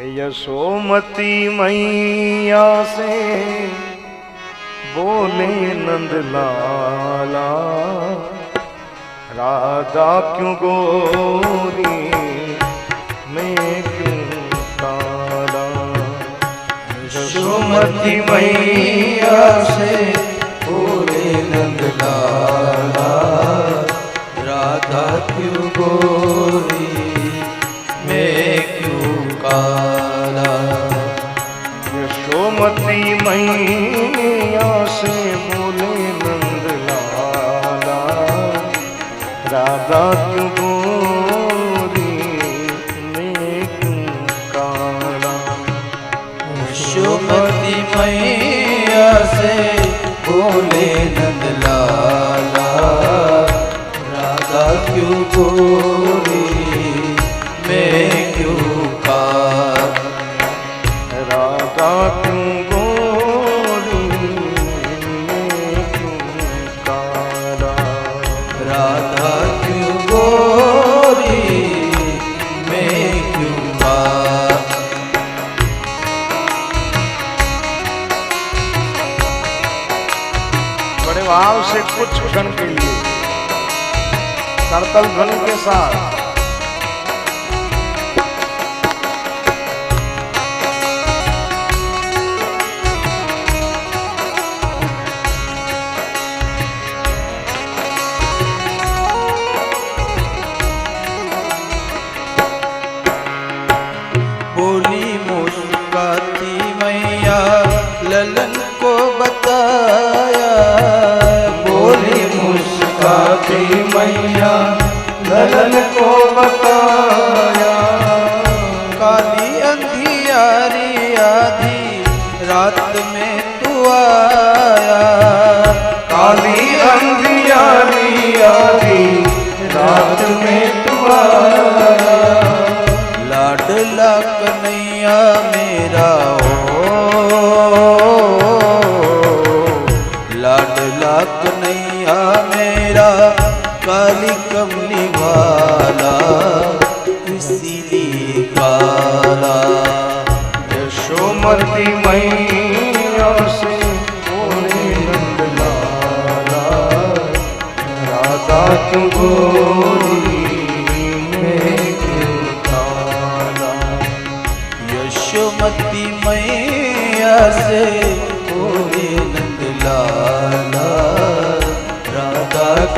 यशोमती मैया से बोले नंद लाला। राधा क्यों गोरी मैं क्यों काला यशोमती मैया से बोले नंद लाला। यशोमती मैया से बोले नंद लाला राधा क्यों गोरी मैं क्यों काला यशोमती मैया से बोले नंद लाला राधा क्यों गोरी से कुछ क्षण के लिए करतल ध्वनि के साथ। ललन को बताया काली अंधियारी आधी रात में तू आया काली अंधियारी आधी रात में तू आया लाडला कन्हैया मेरा हो लाडला कन्हैया मेरा काली कमली वाला, इसीलिए काला। यशोमती मैया से बोले नंद लाला, राधा क्यों गोरी मैं यशोमती मैया से